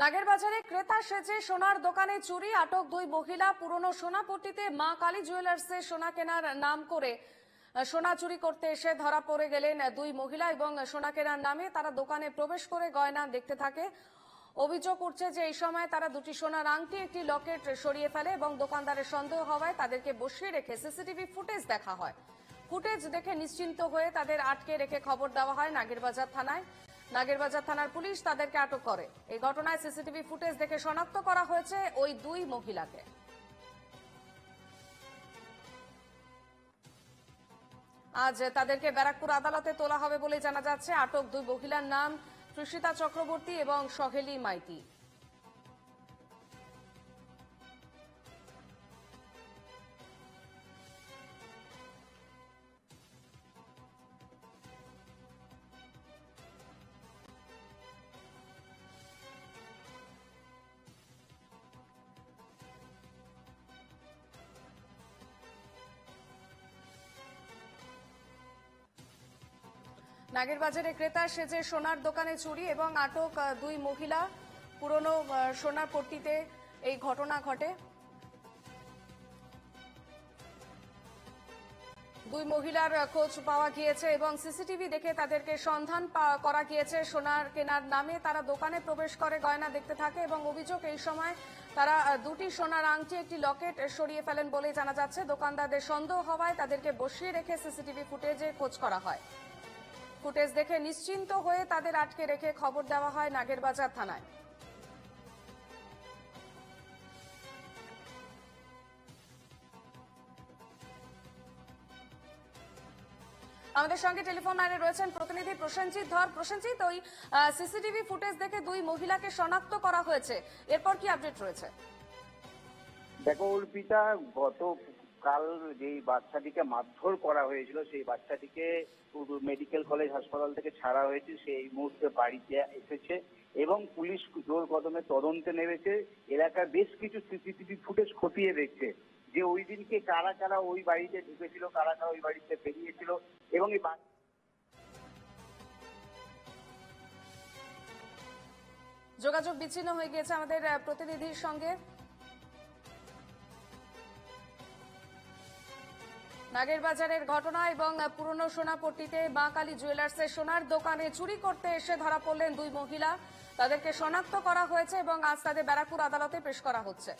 নাগের বাজারে ক্রেতা সেজে সোনার দোকানে চুরি, আটক দুই মহিলা, পুরনো সোনাপট্টিতে মা কালী জুয়েলার্সে সোনা কেনার নাম করে সোনা চুরি করতে এসে ধরা পড়ে গেলেন দুই মহিলা এবং সোনা কেনার নামে তারা দোকানে প্রবেশ করে গয়না দেখতে থাকে। অভিযোগ উঠছে যে এই সময় তারা দুটি সোনার আংটি, একটি লকেট সরিয়ে ফেলে এবং দোকানদারের সন্দেহ হওয়ায় তাদেরকে বসিয়ে রেখে সিসিটিভি ফুটেজ দেখা হয়। ফুটেজ দেখে নিশ্চিন্ত হয়ে তাদের আটকে রেখে খবর দেওয়া হয় নাগেরবাজার থানায়। নাগেরবাজার থানার পুলিশ তাদেরকে আটক করে। এই ঘটনায় সিসিটিভি ফুটেজ দেখে শনাক্ত করা হয়েছে ওই দুই মহিলাকে। আজ তাদেরকে ব্যারাকপুর আদালতে তোলা হবে বলে জানা যাচ্ছে। আটক দুই মহিলার নাম তৃষিতা চক্রবর্তী এবং সহেলি মাইতি। নাগেরবাজারে ক্রেতা সেজে সোনার দোকানে চুরি এবং আটক দুই মহিলা। পুরনো সোনার পট্টিতে এই ঘটনা ঘটে। দুই মহিলার খোঁজ পাওয়া গিয়েছে এবং সিসিটিভি দেখে তাদেরকে সন্ধান করা গিয়েছে। সোনার কেনার নামে তারা দোকানে প্রবেশ করে, গয়না দেখতে থাকে এবং অভিযোগ এই সময় তারা দুটি সোনার আংটি, একটি লকেট সরিয়ে ফেলেন বলে জানা যাচ্ছে। দোকানদারদের সন্দেহ হওয়ায় তাদেরকে বসিয়ে রেখে সিসিটিভি ফুটেজে খোঁজ করা হয়। ফুটেজ দেখে নিশ্চিন্ত হয়ে তাদের আটকে রেখে খবর দেওয়া হয় নাগেরবাজার থানায়। আমাদের সঙ্গে টেলিফোন লাইনে রয়েছেন প্রতিনিধি প্রসেনজিৎ ধর। প্রসেনজিৎ, ওই সিসিটিভি ফুটেজ দেখে দুই মহিলাকে শনাক্ত করা হয়েছে। এরপর কি আপডেট রয়েছে? দেখো অর্পিতা গত কাল যেই বাচ্চাটিকে মারধর করা হয়েছিল, সেই বাচ্চাটিকে মেডিকেল কলেজ হাসপাতাল থেকে ছাড়া হয়েছে, সে এই মুহূর্তে বাড়িতে এসেছে এবং পুলিশ জোর কদমে তদন্তে নেমেছে। এলাকার বেশ কিছু সিসিটিভি ফুটেজ খতিয়ে দেখছে যে ওই দিনকে কারা কারা ওই বাড়িতে ঢুকেছিল, কারা কারা ওই বাড়িতে বেরিয়েছিল এবং এই যোগাযোগ বিচ্ছিন্ন হয়ে গিয়েছে আমাদের প্রতিনিধির সঙ্গে। নাগেরবাজারের ঘটনা এবং পুরনো সোনাপট্টিতে কালী জুয়েলার্সের সোনার দোকানে চুরি করতে এসে ধরা পড়লেন দুই মহিলা। তাদেরকে শনাক্ত করা হয়েছে এবং আজ তাদের ব্যারাকপুর আদালতে পেশ করা হচ্ছে।